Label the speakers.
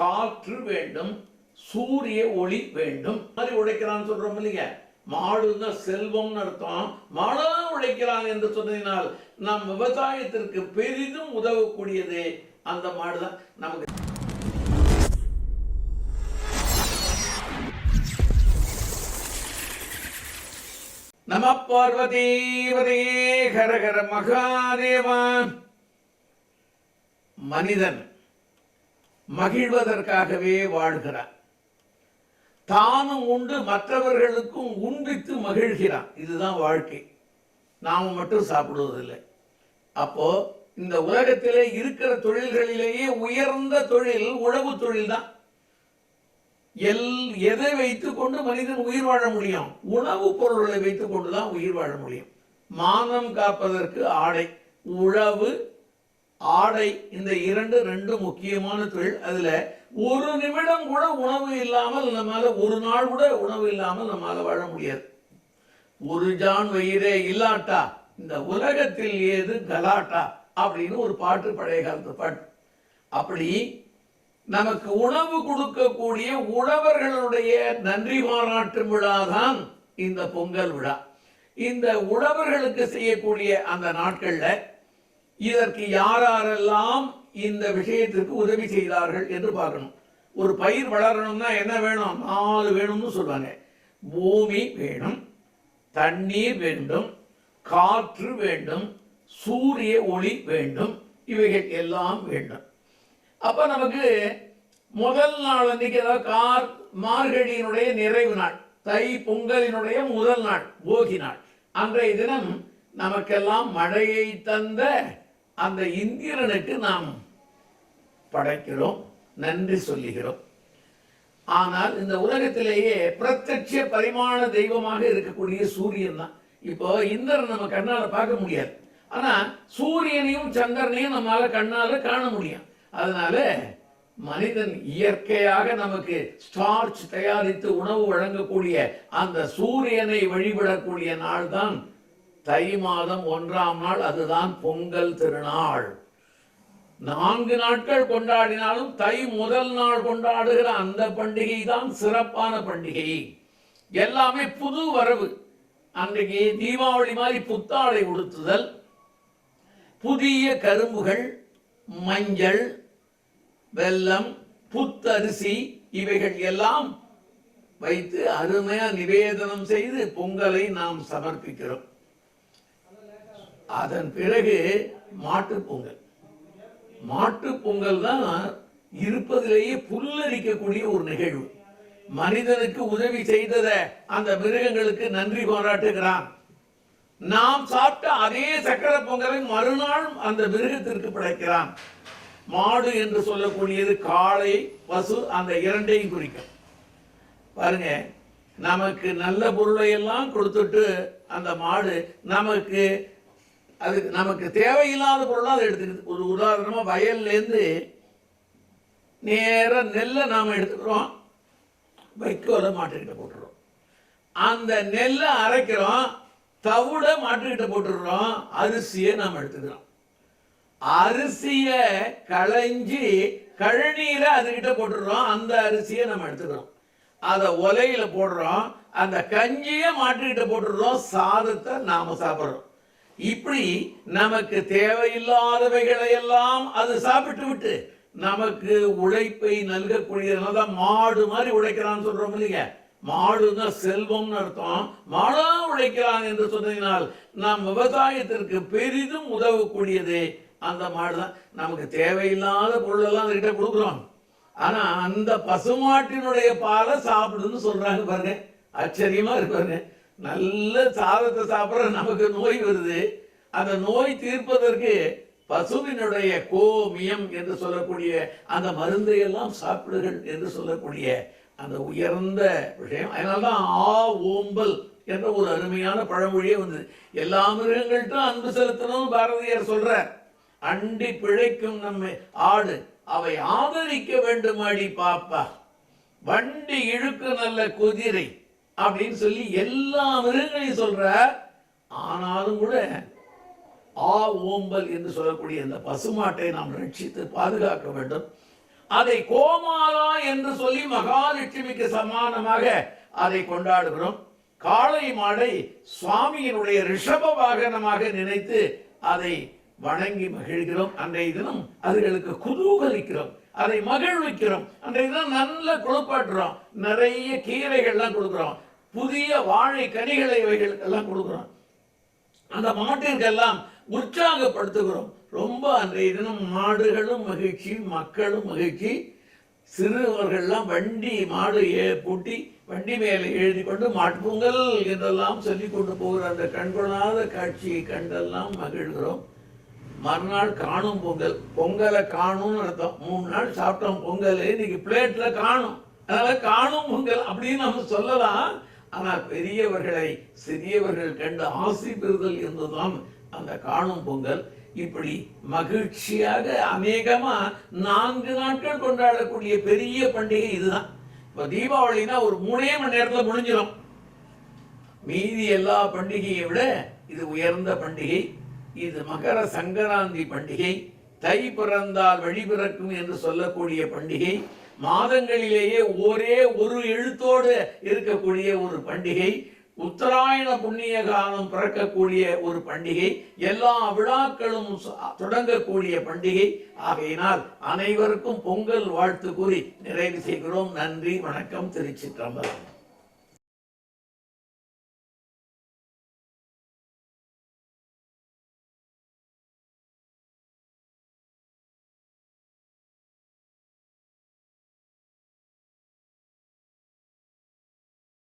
Speaker 1: காற்று வேண்டும் சூரிய ஒளி வேண்டும். மாதிரி உழைக்கிறான்னு சொல்றோம் இல்லைங்க. மாடுன்னா செல்வம்னு அர்த்தம். மாடா உழைக்கிறான் என்று சொன்னதினால் நம் விவசாயத்திற்கு பெரிதும் உதவக்கூடியது அந்த மாடு தான் நமக்கு நம பார்வதீவதே ஹரஹர ஹர மகாதேவா. மனிதன் மகிழ்வதற்காகவே வாழ்கிறான் தானும் உண்டு மற்றவர்களுக்கும் உண்டித்து மகிழ்கிறான் இதுதான் வாழ்க்கை. நாம மட்டும் சாப்பிடுவதில்லை. அப்போ இந்த உலகத்திலே இருக்கிற தொழில்களிலேயே உயர்ந்த தொழில் உழவு தொழில் தான் எல் எதை வைத்து கொண்டு மனிதன் உயிர் வாழ முடியும்? உணவுப் பொருள்களை வைத்துக் கொண்டு தான் உயிர் வாழ முடியும். மானம் காப்பதற்கு ஆடை உழவு ஆடை இந்த இரண்டு ரெண்டு முக்கியமான தொழில். அதில் ஒரு நிமிடம் கூட உணவு இல்லாமல் நம்மால் ஒரு நாள் கூட உணவு இல்லாமல் நம்மால் வாழ முடியாது. ஒரு ஜான் வயிறே இல்லாட்டா இந்த உலகத்தில் ஏது கலாட்டா அப்படின்னு ஒரு பாட்டு பழைய காலத்து பாட்டு. அப்படி நமக்கு உணவு கொடுக்கக்கூடிய உழவர்களுடைய நன்றி பாராட்டும் விழாதான் இந்த பொங்கல் விழா. இந்த உழவர்களுக்கு செய்யக்கூடிய அந்த நாட்களில் இதற்கு யாரெல்லாம் இந்த விஷயத்திற்கு உதவி செய்தார்கள் என்று பார்க்கணும். ஒரு பயிர் வளரணும்னா என்ன வேணும்? நாலு வேணும்னு சொல்லுவாங்க. பூமி வேணும் தண்ணீர் வேண்டும் காற்று வேண்டும் சூரிய ஒளி வேண்டும் இவைகள் எல்லாம் வேண்டும். அப்போ நமக்கு முதல் நாள் அன்னைக்கு அதாவது கார் மார்கழியினுடைய நிறைவு நாள் தை பொங்கலினுடைய முதல் நாள் போகி நாள். அன்றைய தினம் நமக்கெல்லாம் மழையை தந்த அந்த இந்திரனுக்கு நாம் படைக்கிறோம் நன்றி சொல்லுகிறோம். ஆனால் இந்த உலகத்திலேயே பிரத்யட்ச பரிமாண தெய்வமாக இருக்கக்கூடிய சூரியன் தான். இப்போ இந்திரன் நம்ம கண்ணால் பார்க்க முடியாது. ஆனால் சூரியனையும் சந்திரனையும் நம்மளால் கண்ணால் காண முடியும். அதனால மனிதன் இயற்கையாக நமக்கு ஸ்டார்ச் தயாரித்து உணவு வழங்கக்கூடிய அந்த சூரியனை வழிபடக்கூடிய நாள் தான் தை மாதம் ஒன்றாம் நாள் அதுதான் பொங்கல் திருநாள். நான்கு நாட்கள் கொண்டாடினாலும் தை முதல் நாள் கொண்டாடுகிற அந்த பண்டிகை தான் சிறப்பான பண்டிகை. எல்லாமே புது வரவு. அன்றைக்கு தீபாவளி மாதிரி புத்தாடை உடுத்துதல் புதிய கரும்புகள் மஞ்சள் வெல்லம் புத்தரிசி இவைகள் எல்லாம் வைத்து அருமையாக நிவேதனம் செய்து பொங்கலை நாம் சமர்ப்பிக்கிறோம். அதன் பிறகு மாட்டு பொங்கல். மாட்டு பொங்கல் தான் இருப்பதிலேயே புல்லரிக்கக்கூடிய ஒரு நிகழ்வு. மனிதனுக்கு உதவி செய்தத அந்த மிருகங்களுக்கு நன்றி பாராட்டுகிறான். நாம் சாப்பிட்ட அதே சக்கர பொங்கலை மறுநாள் அந்த மிருகத்திற்கு படைக்கிறான். மாடு என்று சொல்லக்கூடியது காளை பசு அந்த இரண்டையும் குறிக்கும். பாருங்க நமக்கு நல்ல பொருளை எல்லாம் கொடுத்துட்டு அந்த மாடு நமக்கு அது நமக்கு தேவையில்லாத பொருளாக அதை எடுத்துக்குது. ஒரு உதாரணமாக வயல்லேருந்து நேராக நெல்லை நாம் எடுத்துக்கிறோம். வைக்கோல மாட்டுக்கிட்ட போட்டுறோம். அந்த நெல்லை அரைக்கிறோம். தவிட மாட்டுக்கிட்ட போட்டுடுறோம் அரிசியை நாம் எடுத்துக்கிறோம். அரிசியை களைஞ்சி கழநீரை அதுகிட்ட போட்டுடுறோம் அந்த அரிசியை நம்ம எடுத்துக்கிறோம். அதை ஒலையில் போடுறோம். அந்த கஞ்சியை மாட்டுக்கிட்ட போட்டுடுறோம் சாதத்தை நாம் சாப்பிட்றோம். இப்படி நமக்கு தேவையில்லாதவைகளை எல்லாம் அது சாப்பிட்டு விட்டு நமக்கு உழைப்பை நல்கக்கூடியதுனால தான் மாடு மாதிரி உழைக்கிறான்னு சொல்றோம் இல்லைங்க. மாடுன்னா செல்வம்னு அர்த்தம். மாடா உழைக்கிறான் என்று சொன்னதினால் நாம் விவசாயத்திற்கு பெரிதும் உதவக்கூடியது அந்த மாடு தான் நமக்கு தேவையில்லாத பொருளெல்லாம் அதுகிட்ட கொடுக்குறோம். ஆனா அந்த பசுமாட்டினுடைய பாலை சாப்பிடுன்னு சொல்றாங்க பாருங்க. ஆச்சரியமா இருக்கு பாருங்க. நல்ல சாதத்தை சாப்பிட்ற நமக்கு நோய் வருது. அந்த நோய் தீர்ப்பதற்கு பசுவினுடைய கோமியம் என்று சொல்லக்கூடிய அந்த மருந்தை எல்லாம் சாப்பிடுகள் என்று சொல்லக்கூடிய அந்த உயர்ந்த விஷயம். அதனால்தான் ஆ ஓம்பல் என்ற ஒரு அருமையான பழமொழியே வந்தது. எல்லா மிருகங்கள்ட்டும் அன்பு செலுத்தணும் பாரதியார் சொல்றார். அண்டி பிழைக்கும் நம்மை ஆடு அவை ஆதரிக்க வேண்டுமாடி பாப்பா. வண்டி இழுக்கு நல்ல குதிரை அப்படின்னு சொல்லி எல்லா மிருகங்களையும் சொல்றார் ஆனாலும் கூட ஆ ஓம்பல் என்று சொல்லக்கூடிய இந்த பசுமாட்டை நாம் ரட்சித்து பாதுகாக்க வேண்டும். அதை கோமாலா என்று சொல்லி மகாலட்சுமிக்கு சமானமாக அதை கொண்டாடுகிறோம். காளை மாடை சுவாமியினுடைய ரிஷப வாகனமாக நினைத்து அதை வணங்கி மகிழ்கிறோம். அன்றைய தினம் அதுகளுக்கு குதூகலிக்கிறோம். அதை மகிழ்விக்கிறோம். அன்றைய தினம் நல்ல குளிப்பாட்டுறோம். நிறைய கீரைகள்லாம் கொடுக்குறோம். புதிய வாழை கனிகளை இவைகளுக்கெல்லாம் கொடுக்குறோம். அந்த மாட்டிற்கெல்லாம் உற்சாகப்படுத்துகிறோம். ரொம்ப அன்றைய தினம் மாடுகளும் மகிழ்ச்சி மக்களும் மகிழ்ச்சி. சிறுவர்கள்லாம் வண்டி மாடு ஏ பூட்டி வண்டி மேலே எழுதி கொண்டு மாட்டுப்பொங்கல் என்றெல்லாம் சொல்லி கொண்டு போகிற அந்த கண்கொள்ளாத காட்சியை கண்டெல்லாம் மகிழ்கிறோம். மறுநாள் காணும் பொங்கல். பொங்கலை காணும்னு அர்த்தம். மூணு நாள் சாப்பிட்டோம். பொங்கல். இன்னைக்கு பிளேட்டில் காணும். அதனால் காணும் பொங்கல் அப்படின்னு நம்ம சொல்லலாம். ஆனால் பெரியவர்களை சிறியவர்கள் கண்டு ஆசி பெறுதல் என்றுதான் அந்த காணும் பொங்கல். இப்படி மகிழ்ச்சியாக அநேகமா நான்கு நாட்கள் கொண்டாடக்கூடிய பெரிய பண்டிகை இதுதான். இப்ப தீபாவளினா ஒரு மூணே மணி நேரத்துல முடிஞ்சிடும் மீதி எல்லா பண்டிகையை விட இது உயர்ந்த பண்டிகை. இது மகர சங்கராந்தி பண்டிகை. தை பிறந்தால் வழி பிறக்கும் என்று சொல்லக்கூடிய பண்டிகை. மாதங்களிலேயே ஒரே ஒரு எழுத்தோடு இருக்கக்கூடிய ஒரு பண்டிகை உத்தராயண புண்ணிய காலம் பிறக்கக்கூடிய ஒரு பண்டிகை எல்லா விழாக்களும் தொடங்கக்கூடிய பண்டிகை. ஆகையினால் அனைவருக்கும் பொங்கல் வாழ்த்து கூறி நிறைவு செய்கிறோம். நன்றி வணக்கம் திருச்சிற்றம்பலம்.